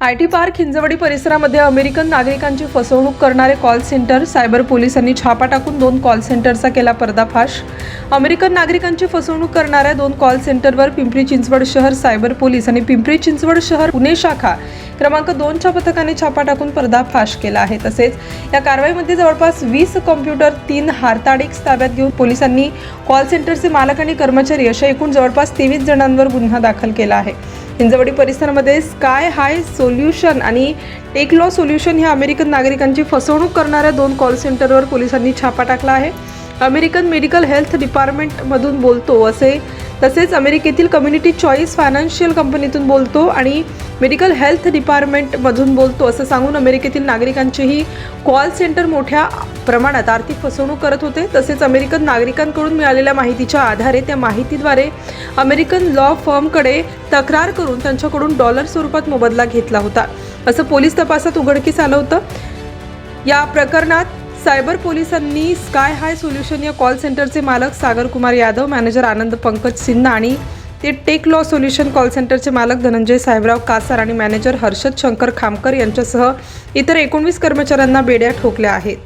I T park Hinjawadi परिसरामध्ये American नागरिकांची फसवणूक करणारे कॉल सेंटर सायबर पोलिसांनी छापा टाकून दोन कॉल सेंटरचा केला पर्दाफाश. अमेरिकन नागरिकांची फसवणूक करणाऱ्या दोन कॉल सेंटरवर पिंपरी चिंचवड शहर सायबर पोलीस आणि पिंपरी चिंचवड शहर पुणे शाखा क्रमांक दोनच्या पथकाने छापा टाकून पर्दाफाश केला आहे. तसेच या कारवाईमध्ये जवळपास वीस कॉम्प्युटर तीन हारताडिक्स ताब्यात घेऊन पोलिसांनी कॉल सेंटरचे मालक आणि कर्मचारी अशा एकूण जवळपास तेवीस जणांवर गुन्हा दाखल केला आहे. हिंजवडी परिसरामध्ये स्काय हाय सोल्युशन आणि टेक लॉ सोल्युशन ह्या अमेरिकन नागरिकांची फसवणूक करणाऱ्या दोन कॉल सेंटरवर पोलिसांनी छापा टाकला आहे. अमेरिकन मेडिकल हेल्थ डिपार्टमेंटमधून बोलतो असे तसेच अमेरिकेतील कम्युनिटी चॉईस फायनान्शियल कंपनीतून बोलतो आणि मेडिकल हेल्थ डिपार्टमेंटमधून बोलतो. असं सांगून अमेरिकेतील नागरिकांचेही कॉल सेंटर मोठ्या प्रमाणात आर्थिक फसवणूक करत होते. तसेच अमेरिकन नागरिकांकडून मिळालेल्या माहितीच्या आधारे त्या माहितीद्वारे अमेरिकन लॉ फर्मकडे तक्रार करून त्यांच्याकडून डॉलर स्वरूपात मोबदला घेतला होता. असं पोलीस तपासात उघडकीस आलं होतं. या प्रकरणात सायबर पोलिसांनी स्काय हाय सोल्युशन या कॉल सेंटरचे मालक सागर कुमार यादव मॅनेजर आनंद पंकज सिन्हा आणि ते टेक लॉ सोल्युशन कॉल सेंटरचे मालक धनंजय साहेबराव कासार आणि मॅनेजर हर्षद शंकर खामकर यांच्यासह इतर एकोणवीस कर्मचाऱ्यांना बेड्या ठोकल्या आहेत.